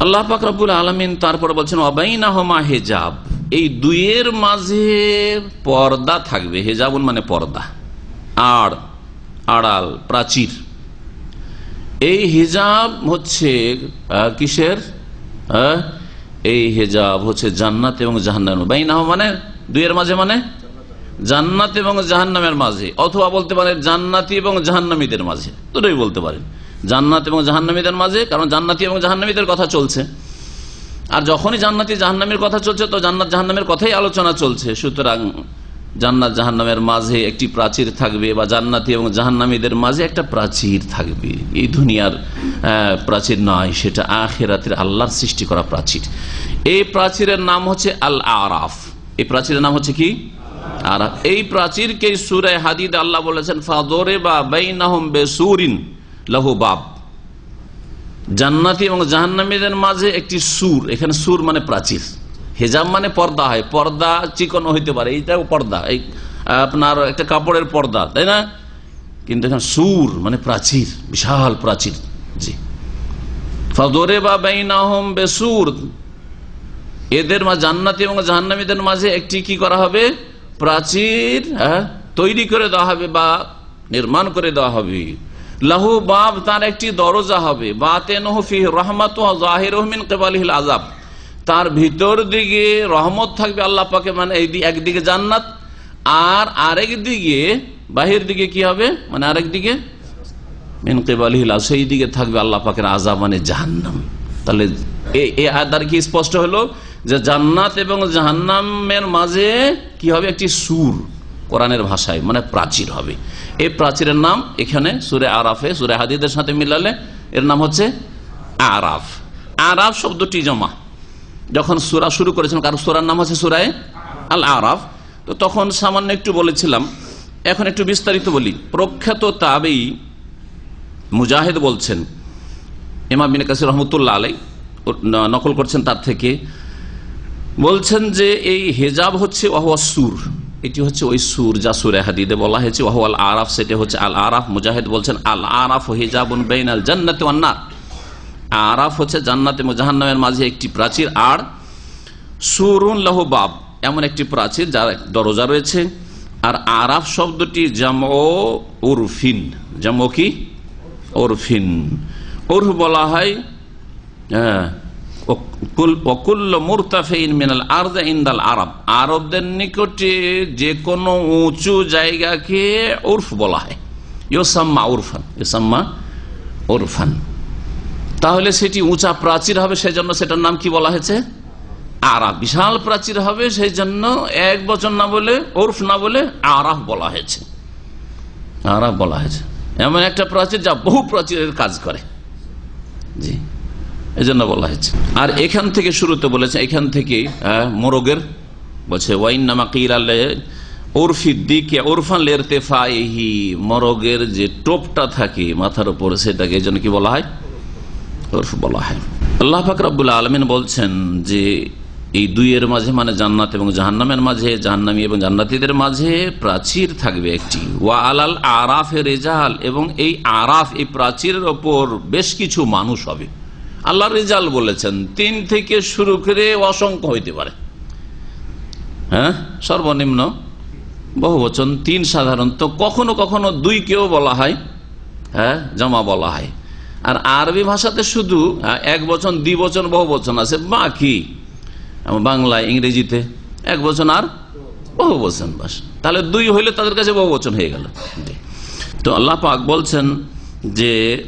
আল্লাহ পাক রব্বুল আলমিন তারপরে বলছেন অবাইনাহমা হেজাব। এই দুইয়ের মাঝে পর্দা থাকবে। হেজাবুন মানে পর্দা। আড়, আড়াল, প্রাচীর। এই হিজাব হচ্ছে কিসের? এই হেজাব হচ্ছে জান্নাত এবং জাহান্নাম। বাইনাহ মানে দুইয়ের মাঝে মানে? জান্নাত এবং জাহান্নামের মাঝে। অথবা বলতে পারেন জান্নাতি এবং জাহান্নামীদের মাঝে। দুটোই বলতে পারেন। জান্নাত এবং জাহান্নামীদের মাঝে, কারণ জান্নাতি এবং জাহান্নামীদের কথা চলছে। আর যখনই জান্নাতি জাহান্নামের কথা চলছে, তো জান্নাত জাহান্নামের কথাই আলোচনা চলছে। সুতরাং জান্নাত জাহান্নামের মাঝে একটি প্রাচীর থাকবে বা জান্নাতি এবং জাহান্নামীদের মাঝে একটা প্রাচীর থাকবে। এই দুনিয়ার প্রাচীর নয়, সেটা আখেরাতের আল্লাহর সৃষ্টি করা প্রাচীর। এই প্রাচীরের নাম হচ্ছে আল আরাফ এই প্রাচীরের নাম হচ্ছে কি? আর এই প্রাচীরকে সুরে হাদিদ আল্লাহ বলেছেন ফাদরে বা বেসুরিন। লাহু বাব। জান্নাতি এবং জাহান্নামীদের মাঝে একটি সুর এখানে সুর মানে প্রাচীর। হেজাব মানে পর্দা হয় পর্দা চিকন হইতে পারে এইটাও পর্দা এই আপনার একটা কাপড়ের পর্দা তাই না? কিন্তু এখানে সুর মানে প্রাচীর বিশাল প্রাচীর জি। ফদরে বা বাইনাহম বেসুর। এদের মা জান্নাতি এবং জাহান্নামীদের মাঝে একটি কি করা হবে? প্রাচীর হ্যাঁ, তৈরি করে দেওয়া হবে বা নির্মাণ করে দেওয়া হবে। লাহু বাব তার একটি দরজা হবে। বা তেনহফি রহমাত জাহির রহমিন কেবালিল আজাব তার ভিতর দিকে রহমত থাকবে আল্লাহ পাকে মানে একদিকে জান্নাত আর আরেক দিকে, বাহির দিকে কি হবে? মানে আরেক দিকে? মিন কেবালিল সেই দিকে থাকবে আল্লাহ পাকের আজাব মানে জাহান্নাম। তাহলে এই- আয়াত কি স্পষ্ট হলো? যে জান্নাত এবং জাহান্নামের মাঝে কি হবে? একটি সুর। কোরআনের ভাষায় মানে প্রাচীর হবে। এই প্রাচীরের নাম এখানে সুরে আরাফে, সুরে হাদিদের সাথে মিলালে এর নাম হচ্ছে আরাফ। আরাফ শব্দটি জমা। যখন সুরা শুরু করেছিলাম কারণ সুরার নাম হচ্ছে সুরায় আল আরাফ তো তখন সামান্য একটু বলেছিলাম, এখন একটু বিস্তারিত বলি। প্রখ্যাত তাবেই মুজাহিদ বলছেন, ইমাম বিন কাসির রহমতুল্লাহ আলাই নকল করছেন তার থেকে, বলছেন যে এই হেজাব হচ্ছে ওয়াহুয়া সুর। এটি হচ্ছে ওই সুর যা সুরে হাদিদে বলা হয়েছে ওয়াহু আল আরাফ সেটি হচ্ছে আল আরাফ। মুজাহিদ বলছেন আল আরাফ হিজাবুন বেইন আল জান্নাতে ওয়ান্নার আরাফ হচ্ছে জান্নাত এবং জাহান্নামের মাঝে একটি প্রাচীর আর সুরুন লাহু বাব এমন একটি প্রাচীর যার দরজা রয়েছে। আর আরাফ শব্দটি জাম উরফিন। জাম কি? ওরফিন ওরফ বলা হয় হ্যাঁ, অকুল্ল মুরতাফিন মিনাল আরদা ইন্দাল আরব। আরবদের নিকটে যে কোনো উঁচু জায়গাকে উর্ফ বলা হয়। ইয়োসাম্মা উরফান। ইয়োসাম্মা ওরফান তাহলে সেটি উঁচা প্রাচীর হবে সেই জন্য সেটার নাম কি বলা হয়েছে? আরাফ বিশাল প্রাচীর হবে সেই জন্য এক বছর না বলে ওরফ না বলে আরাফ বলা হয়েছে। আরাফ বলা হয়েছে। এমন একটা প্রাচীর যা বহু প্রাচীরের কাজ করে। এই জন্য বলা হয়েছে। আর এখান থেকে শুরুতে বলেছে, এখান থেকে মোরগের, বলছে ওয়াইন নামা কিরালে ওরফির দিকে ওরফান লেরতেফাহি মরগের যে টোপটা থাকে মাথার উপর, সেটাকে এই জন্য কি বলা হয়? ওরফ বলা হয়। আল্লাহ ফাকরাবুল আলমিন বলছেন যে, এই দুইয়ের মাঝে মানে জান্নাত এবং জাহান্নামের মাঝে, জাহান্নামী এবং জান্নাতীদের মাঝে প্রাচীর থাকবে একটি। ওয়া আলাল আরাফে রেজাল, এবং এই আরাফ, এই প্রাচীরের ওপর বেশ কিছু মানুষ হবে। আল্লাহ রেজাল বলেছেন তিন থেকে শুরু করে অসংখ্য হইতে পারে। হ্যাঁ? সর্বনিম্ন বহু বচন তিন সাধারণত কখনো কখনো দুই কেউ বলা হয় হ্যাঁ? জমা বলা হয়। আর আরবি ভাষাতে শুধু আহ, এক বচন দ্বি বচন বহু বচন আছে বাকি বাংলায় ইংরেজিতে এক বচন আর বহু বচন বাস। তাহলে দুই হইলে তাদের কাছে বহু বচন হয়ে গেল। তো আল্লাহ পাক বলছেন যে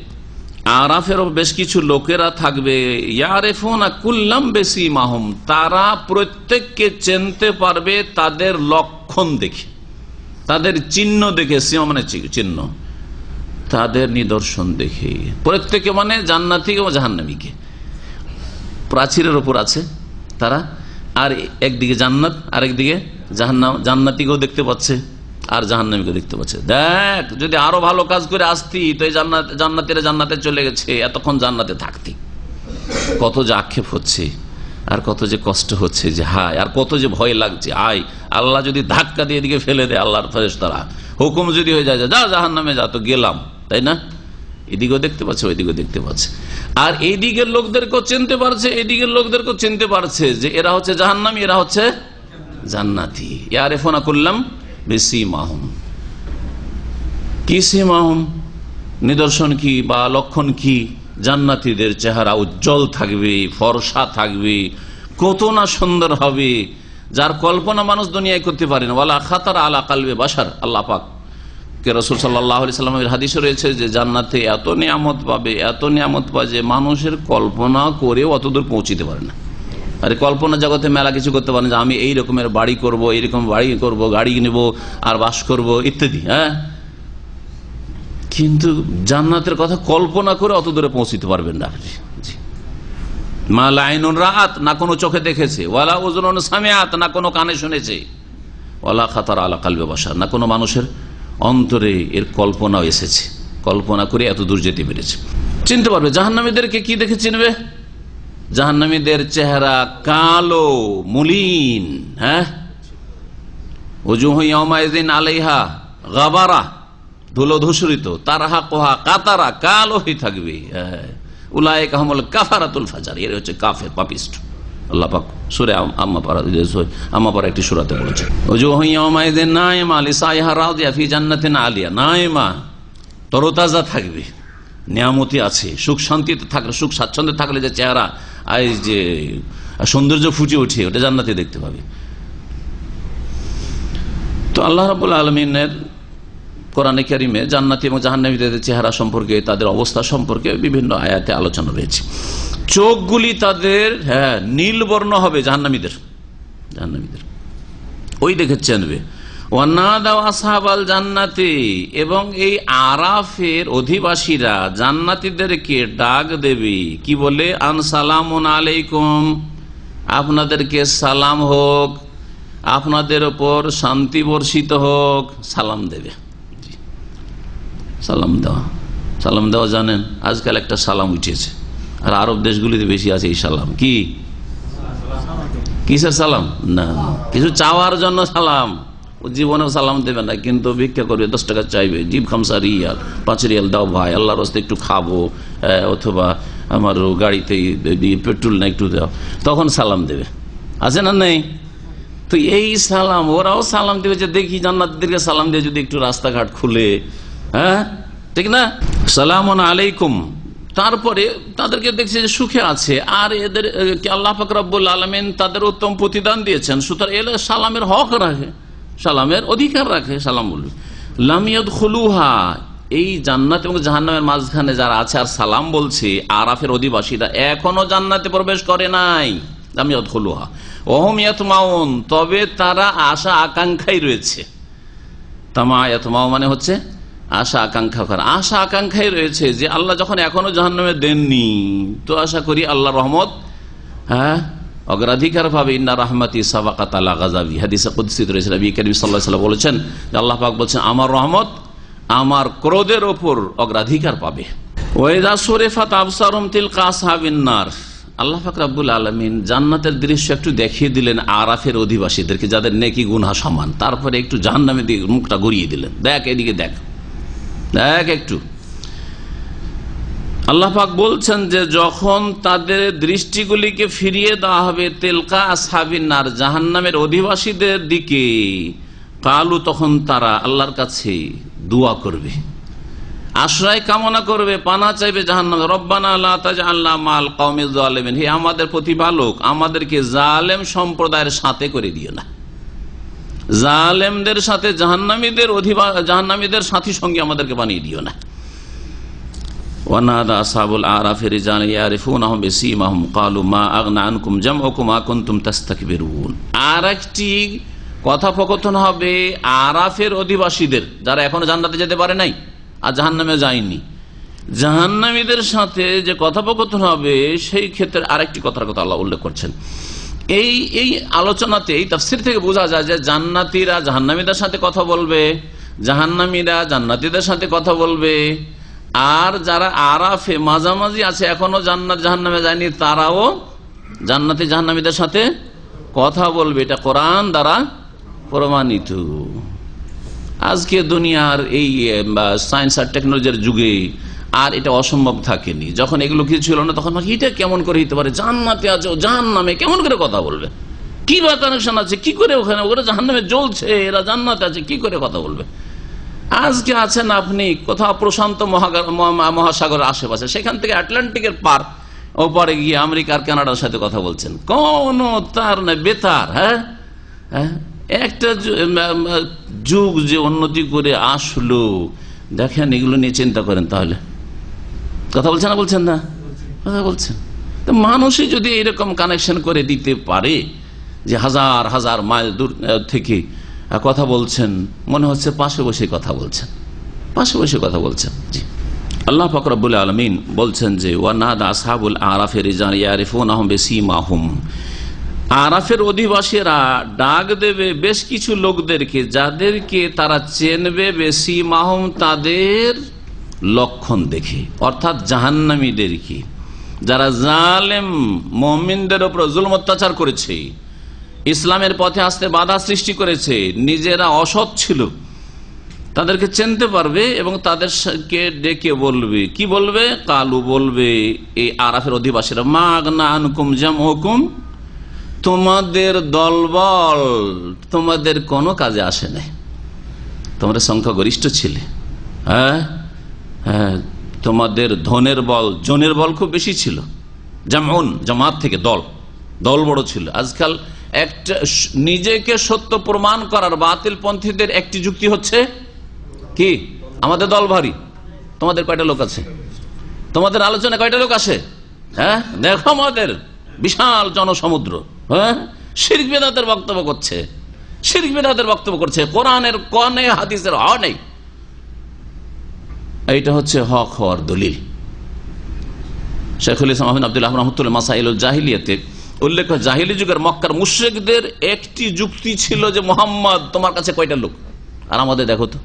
আরাফেরও বেশ কিছু লোকেরা থাকবে কুল্লাম বেশি মাহম তারা প্রত্যেককে চিনতে পারবে তাদের লক্ষণ দেখে, তাদের চিহ্ন দেখে, সীমা মানে চিহ্ন, তাদের নিদর্শন দেখে। প্রত্যেকে মানে জান্নাতি ও জাহান্নামীকে। প্রাচীরের ওপর আছে তারা, আর একদিকে জান্নাত, আরেকদিকে জাহান্নাম জান্নাতিকেও দেখতে পাচ্ছে। আর জাহান্নামীকেও দেখতে পাচ্ছে। দেখ, যদি আরও ভালো কাজ করে আসতি, তো এই জান্নাত, জান্নাতের জান্নাতে চলে গেছে, এতক্ষণ জান্নাতে থাকতি। কত যে আক্ষেপ হচ্ছে, আর কত যে কষ্ট হচ্ছে যে হায়, আর কত যে ভয় লাগছে, আয়, আল্লাহ যদি ধাক্কা দিয়ে দিকে ফেলে দেয়, আল্লাহর ফেরেস তারা হুকুম যদি হয়ে যায় যা জাহান নামে যা, তো গেলাম। তাই না? এদিকেও দেখতে পাচ্ছে, ওইদিকেও দেখতে পাচ্ছে। আর এই দিকের লোকদেরকেও চিনতে পারছে এই দিকের লোকদেরকেও চিনতে পারছে যে এরা হচ্ছে জাহান্নামি, এরা হচ্ছে জান্নাতি। ইয়ারে ফোনা করলাম বেশি নিদর্শন কি বা লক্ষণ কি? জান্নাতীদের চেহারা উজ্জ্বল থাকবে, ফর্সা থাকবে, কত না সুন্দর হবে, যার কল্পনা মানুষ দুনিয়ায় করতে পারে না। ওয়ালা খাতার আলা কালবে বাসার আল্লাহ পাক। রসুল সাল্লামের হাদিসে রয়েছে যে, জান্নাতে এত নিয়ামত পাবে, এত নিয়ামত পাবে যে মানুষের কল্পনা করে অতদূর পৌঁছিতে পারে না। আরে কল্পনা জগতে মেলা কিছু করতে পারেন যে আমি এই রকমের বাড়ি করব এইরকম বাড়ি করব গাড়ি নেব আর বাস করব ইত্যাদি হ্যাঁ? কিন্তু জান্নাতের কথা কল্পনা করে অত দূরে পৌঁছিতে পারবেন না। আপনি। মা লাইনুন রাত না কোনো চোখে দেখেছে। ওয়ালা ওজন সামিয়াত না কোনো কানে শুনেছে। ওয়ালা খাতার আলা কালবে বাসা না কোনো মানুষের অন্তরে এর কল্পনাও এসেছে। কল্পনা করে এত দূর যেতে পেরেছে। চিনতে পারবে জাহান্নামীদেরকে কি দেখে চিনবে? জাহান্নামীদের চেহারা কালো, মুলিন হ্যাঁ? ওজুহিন আলাইহা গাবারা ধুলো ধূসরিত তারাহা কোহা কাতারা, কালো হয়ে থাকবে হ্যাঁ। হচ্ছে কাফের পাপিস্ট সুরে একটি বলেছে। আলিয়া নাইমা থাকবে, নিয়ামতি আছে, সুখ শান্তিতে থাকলে সুখ স্বাচ্ছন্দ্যে থাকলে যে চেহারা আই যে সৌন্দর্য ফুটে ওঠে, ওটা জান্নাতে দেখতে পাবে। তো আল্লাহ রাবুল আলমিনের কোরআনে কারিমে জান্নাতি এবং জাহান্নামীদের চেহারা সম্পর্কে, তাদের অবস্থা সম্পর্কে বিভিন্ন আয়াতে আলোচনা রয়েছে। চোখগুলি তাদের হ্যাঁ নীল বর্ণ হবে জাহান্নামীদের। জাহান্নামীদের। ওই দেখে চেনবে। জান্নাতি, এবং এই আরাফের অধিবাসীরা জান্নাতিদেরকে ডাক দেবে। কি বলে? আন সালাম আলাইকুম। আপনাদেরকে সালাম হোক, আপনাদের ওপর শান্তি বর্ষিত হোক। সালাম দেবে। সালাম দেওয়া। সালাম দেওয়া জানেন, আজকাল একটা সালাম উঠেছে। আর আরব দেশগুলিতে বেশি আছে এই সালাম। কি? কিসের সালাম? না। কিছু চাওয়ার জন্য সালাম। জীবনেও সালাম দেবে না, কিন্তু ভিক্ষা করবে, দশ টাকা চাইবে। জিপ খামসা রিয়াল, পাঁচ রিয়াল দাও ভাই, আল্লাহর রস্তে একটু খাব অথবা আমার গাড়িতে পেট্রোল না একটু দাও, তখন সালাম দেবে। আছে না নেই? তো এই সালাম, ওরাও সালাম দেবে যে দেখি জান্নাতদেরকে সালাম দিয়ে যদি একটু রাস্তাঘাট খুলে হ্যাঁ? ঠিক না? সালাম আলাইকুম। তারপরে তাদেরকে দেখছে যে সুখে আছে, আর এদের আল্লাহ ফাকরাবুল আলমেন তাদের উত্তম প্রতিদান দিয়েছেন, সুতরাং এলে সালামের হক রাখে। সালামের অধিকার রাখে সালাম বলবে লামিয়দ খুলুহা এই জান্নাত এবং জাহান্নামের মাঝখানে যারা আছে আর সালাম বলছে, আরাফের অধিবাসীরা এখনও জান্নাতে প্রবেশ করে নাই। লামিয়দ খুলুহা ওহমিয়াত মাউন তবে তারা আশা আকাঙ্ক্ষাই রয়েছে। তামায়াত মাও মানে হচ্ছে আশা আকাঙ্ক্ষা করা। আশা আকাঙ্ক্ষাই রয়েছে যে আল্লাহ যখন এখনও জাহান্নামে দেননি, তো আশা করি আল্লাহ রহমত হ্যাঁ অগ্রাধিকার পাবে ইন্না রহমতি বলেছেন আল্লাহ পাক বলছেন আমার রহমত আমার ক্রোধের ওপর অগ্রাধিকার পাবে ওয়েদা তিল আল্লাহ জান্নাতের দৃশ্য একটু দেখিয়ে দিলেন আরাফের অধিবাসীদেরকে, যাদের নেকি সমান। তারপরে একটু জাহান্নামের দিকে মুখটা গড়িয়ে দিলেন। দেখ, এদিকে দেখ। দেখ একটু। আল্লাহ পাক বলছেন যে যখন তাদের দৃষ্টিগুলিকে ফিরিয়ে দেওয়া হবে, তেলকা সাবিনার জাহান্নামের অধিবাসীদের দিকে, কালু তখন তারা আল্লাহর কাছে দোয়া করবে। আশ্রয় কামনা করবে, পানা চাইবে জাহান্নাম, রব্বানা আল্লাহ আল্লাহ মাল কৌমে জালেমেন হে আমাদের প্রতিপালক, আমাদেরকে জালেম সম্প্রদায়ের সাথে করে দিও না। জালেমদের সাথে জাহান্নামীদের অধিবা, জাহান্নামীদের সাথী সঙ্গে আমাদেরকে বানিয়ে দিও না। ওয়ানাদা আসাবুল আরাফের জান ইয়ারিফুনাহুম বিসীমাহুম। ক্বালু মা আগনা আনকুম জামউকুম মা কুনতুম তাস্তাকবিরুন। আর একটি হবে আরাফের অধিবাসীদের, যারা এখনও জান্নাতে যেতে পারে নাই আর জাহান্নামে যায়নি। জাহান্নামীদের সাথে যে কথোপকথন হবে, সেই ক্ষেত্রে আরেকটি কথার কথা আল্লাহ উল্লেখ করছেন। এই এই আলোচনাতে, এই তাফসির থেকে বোঝা যায় যে জান্নাতিরা জাহান্নামীদের সাথে কথা বলবে, জাহান্নামীরা জান্নাতীদের সাথে কথা বলবে আর যারা আরাফে মাঝামাঝি আছে, এখনও জান্নাত জাহান্নামে যায়নি, তারাও জান্নাতি জাহান্নামীদের সাথে কথা বলবে। এটা কোরআন দ্বারা প্রমাণিত। আজকে দুনিয়ার এই সায়েন্স আর টেকনোলজির যুগে আর এটা অসম্ভব থাকেনি। যখন এগুলো কিছু ছিল না, তখন এটা কেমন করে হইতে পারে? জান্নাতে আছে জাহান নামে কেমন করে কথা বলবে? কি বা কানেকশন আছে? কি করে ওখানে? ওরা জাহান নামে জ্বলছে, এরা জান্নাতে আছে, কি করে কথা বলবে? আজকে আছেন আপনি কোথাও প্রশান্ত মহাসাগরের আশেপাশে। সেখান থেকে আটলান্টিকের পার ওপারে গিয়ে আমেরিকার কানাডার সাথে কথা বলছেন। কোন তার না বেতার হ্যাঁ? হ্যাঁ? একটা যুগ যে উন্নতি করে আসলো। দেখেন, এগুলো নিয়ে চিন্তা করেন তাহলে। কথা বলছেন না বলছেন না? কথা বলছেন। তো মানুষই যদি এরকম কানেকশন করে দিতে পারে, যে হাজার হাজার মাইল দূর থেকে কথা বলছেন, মনে হচ্ছে পাশে বসে কথা বলছেন। পাশে বসে কথা বলছেন। জি। আল্লাহ ফকরাবুল আলমিন বলছেন যে ওয়ানাদ আসহাবুল আরাফের ইয়ারিফুন আহম বেসি মাহুম আরাফের অধিবাসীরা ডাক দেবে বেশ কিছু লোকদেরকে, যাদেরকে তারা চেনবে বেশি মাহুম তাদের লক্ষণ দেখে, অর্থাৎ জাহান্নামীদেরকে। যারা জালেম, মমিনদের ওপর জুলম অত্যাচার করেছে ইসলামের পথে আসতে বাধা সৃষ্টি করেছে। নিজেরা অসৎ ছিল। তাদেরকে চিনতে পারবে এবং তাদেরকে ডেকে বলবে। কি বলবে? কালু বলবে, এই আরাফের অধিবাসীরা, মাগ না আনকুম জাম হুকুম তোমাদের দলবল তোমাদের কোনো কাজে আসে নাই। তোমরা সংখ্যাগরিষ্ঠ ছিলে। হ্যাঁ? হ্যাঁ তোমাদের ধনের বল, জনের বল খুব বেশি ছিল। যেমন জামাত থেকে দল দল বড় ছিল। আজকাল একটা নিজেকে সত্য প্রমাণ করার বাতিল পন্থীদের একটি যুক্তি হচ্ছে কি? আমাদের দল ভারী। তোমাদের কয়টা লোক আছে? তোমাদের আলোচনা কয়টা লোক আছে হ্যাঁ? দেখো আমাদের বিশাল জনসমুদ্র হ্যাঁ? শির্ক বেদাতের বক্তব্য করছে। শির্ক বেদাতের বক্তব্য করছে। কোরআনের কনে, হাদিসের হ নেই এইটা হচ্ছে হক হওয়ার দলিল। শেখুল ইসলাম আব্দুল্লাহ রহমতুল্লাহ মাসাইল জাহিলিয়াতে উল্লেখ জাহিলি যুগের মক্কার মুশ্রেকদের একটি যুক্তি ছিল যে, মোহাম্মদ, তোমার কাছে কয়টা লোক? আর আমাদের দেখো তো।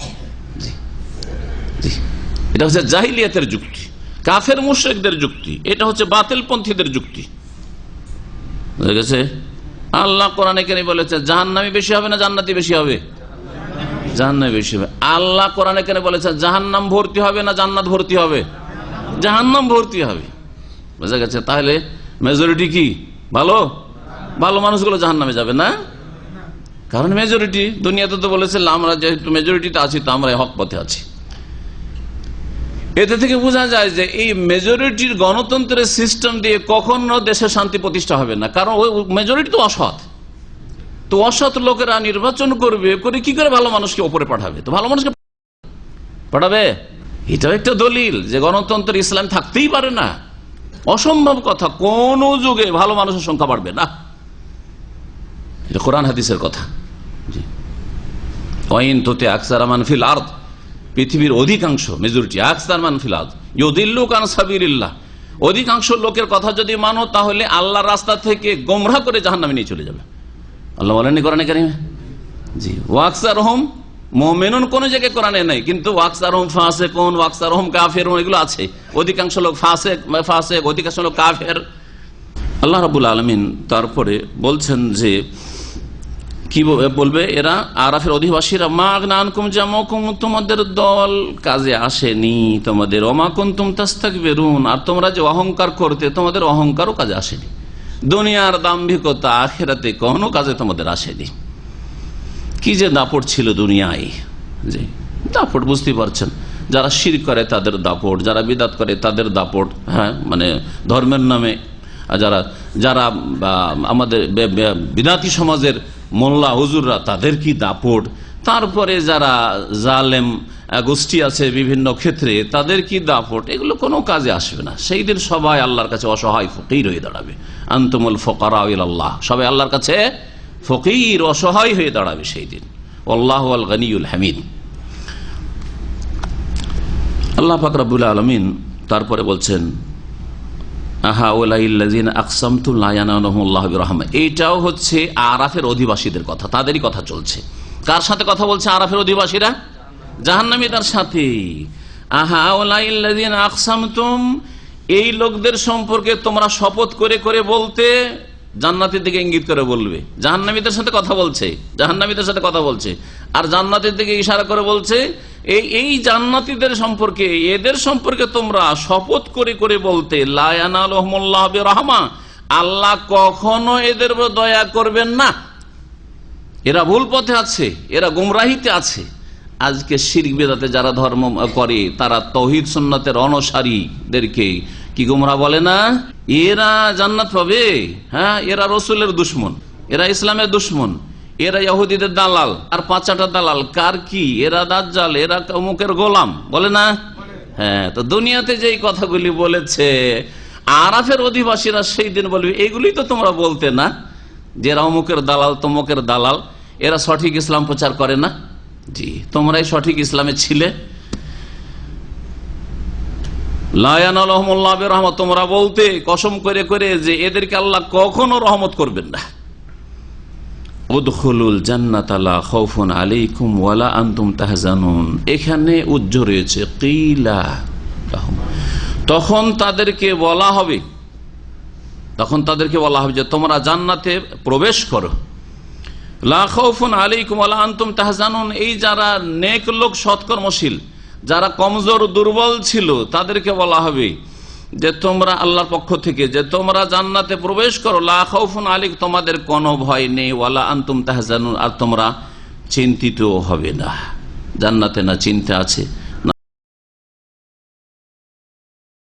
এটা হচ্ছে জাহিলিয়াতের যুক্তি, কাফের মুশ্রেকদের যুক্তি, এটা হচ্ছে বাতিল পন্থীদের যুক্তি। বুঝা গেছে? আল্লাহ কোরআনে কেন বলেছে, জাহান্নামি বেশি হবে না জান্নাতি বেশি হবে? জাহান্নামে বেশি হবে। আল্লাহ কোরআনে কেন বলেছে, জাহান্নাম ভর্তি হবে না জান্নাত ভর্তি হবে? জাহান্নাম ভর্তি হবে। বুঝা গেছে? তাহলে মেজরিটি কি? ভালো? ভালো মানুষগুলো জাহান্নামে যাবে, না? কারণ মেজরিটি দুনিয়াতে তো বলেছে, আমরা যেহেতু মেজরিটিতে আছি, তো আমরা হক পথে আছি। এতে থেকে বোঝা যায় যে এই মেজরিটির গণতন্ত্রের সিস্টেম দিয়ে কখনো দেশে শান্তি প্রতিষ্ঠা হবে না। কারণ ওই মেজরিটি তো অসৎ। তো অসৎ লোকেরা নির্বাচন করবে, করে কি করে ভালো মানুষকে ওপরে পাঠাবে? তো ভালো মানুষকে পাঠাবে? এটাও একটা দলিল যে গণতন্ত্র ইসলাম থাকতেই পারে না। অসম্ভব কথা, কোন যুগে ভালো মানুষের সংখ্যা বাড়বে না। এটা কোরআন হাদিসের কথা। জি। তোতে আকসার আমান ফিল আর্দ, পৃথিবীর অধিকাংশ মেজরিটি আকসার মান ফিল ইউদিল্লু কান সাবিরিল্লাহ অধিকাংশ লোকের কথা যদি মানো, তাহলে আল্লাহর রাস্তা থেকে গোমরা করে জাহান্নামে নিয়ে চলে যাবে। আল্লাহ বলেননি কোরআনে কারিমে? জি। ওয়াকসার হোম মোমেনুন কোন জায়গায় কোরআনে নাই, কিন্তু ওয়াকসারহম ফাঁসে কোন ওয়াকসার হোম কাফের এগুলো আছে। অধিকাংশ লোক ফাঁসে ফাঁসে অধিকাংশ লোক কাফের। আল্লাহ রাবুল আলমিন তারপরে বলছেন যে, কি বলবে এরা, আরাফের অধিবাসীরা মাগ নানকুম জামকুম তোমাদের দল কাজে আসেনি, তোমাদের অমাকুন তুম বেরুন আর তোমরা যে অহংকার করতে, তোমাদের অহংকারও কাজে আসেনি। দুনিয়ার দাম্ভিকতা আখেরাতে কোনো কাজে তোমাদের আসেনি। কি যে দাপট ছিল দুনিয়ায়? যে দাপট বুঝতে পারছেন। যারা শির করে তাদের দাপট, যারা বিদাত করে তাদের দাপট হ্যাঁ মানে ধর্মের নামে। যারা যারা আমাদের বিদাতি সমাজের মোল্লা, হুজুররা তাদের কি দাপট? তারপরে যারা জালেম গোষ্ঠী আছে বিভিন্ন ক্ষেত্রে, তাদের কি দাপট? এগুলো কোনো কাজে আসবে না। সেই দিন সবাই আল্লাহর কাছে অসহায় ফকির হয়ে দাঁড়াবে। আন্তমুল ফকারা আল্লাহ সবাই আল্লাহর কাছে ফকির অসহায় হয়ে দাঁড়াবে সেই দিন আল্লাহ আল গনিউল হামিদ। আল্লাহ ফাকরাবুল আলমিন তারপরে বলছেন আহা ওলাইল্লাজিন আকসামতুল্লাহ এইটাও হচ্ছে আরাফের অধিবাসীদের কথা, তাদেরই কথা চলছে। কার সাথে কথা বলছে আরাফের অধিবাসীরা? জাহান্নামীদের সাথে। আহা ওলাইল্লাজিন আকসামতুম, এই লোকদের সম্পর্কে তোমরা শপথ করে করে বলতে জান্নাতের দিকে ইঙ্গিত করে বলবে। জাহান্নামীদের সাথে কথা বলছে। জাহান্নামীদের সাথে কথা বলছে। আর জান্নাতের দিকে ইশারা করে বলছে, এই এই জান্নাতীদের সম্পর্কে, এদের সম্পর্কে তোমরা শপথ করে করে বলতে রহমা আল্লাহ কখনো এদের দয়া করবেন না। এরা ভুল পথে আছে, এরা গুমরাহিতে আছে। আজকে শিরিক বেদাতে যারা ধর্ম করে, তারা তহিদ সুন্নতের অনসারীদেরকে কি গুমরা বলে না? এরা জান্নাত পাবে হ্যাঁ এরা রসুলের দুশ্মন, এরা ইসলামের দুশ্মন, এরা ইহুদিদের দালাল। আর পাঁচাটা দালাল কার কি? এরা দাজ্জাল, এরা অমুকের গোলাম, বলে না? হ্যাঁ তো দুনিয়াতে যেই কথাগুলি বলেছে, আরাফের অধিবাসীরা সেই দিন বলবে এগুলি তো তোমরা বলতে না যে এরা অমুকের দালাল, তমুকের দালাল, এরা সঠিক ইসলাম প্রচার করে না? জি, তোমরাই সঠিক ইসলামে ছিলে। লায়ান রহমত তোমরা বলতে কসম করে করে যে এদেরকে আল্লাহ কখনো রহমত করবেন না। এখানে উজ্জ রয়েছে তখন তাদেরকে বলা হবে, তখন তাদেরকে বলা হবে যে তোমরা জান্নাতে প্রবেশ করো। আলাইকুম আলা আন্তুম তাহজানুন, এই যারা নেক লোক, সৎকর্মশীল যারা কমজোর, দুর্বল ছিল, তাদেরকে বলা হবে যে তোমরা আল্লাহর পক্ষ থেকে, যে তোমরা জান্নাতে প্রবেশ করো লাখন আলিক তোমাদের কোনো ভয় নেই, ওয়ালা আন্তুম তাহজানুন, আর তোমরা চিন্তিত হবে না। জান্নাতে না চিন্তা আছে।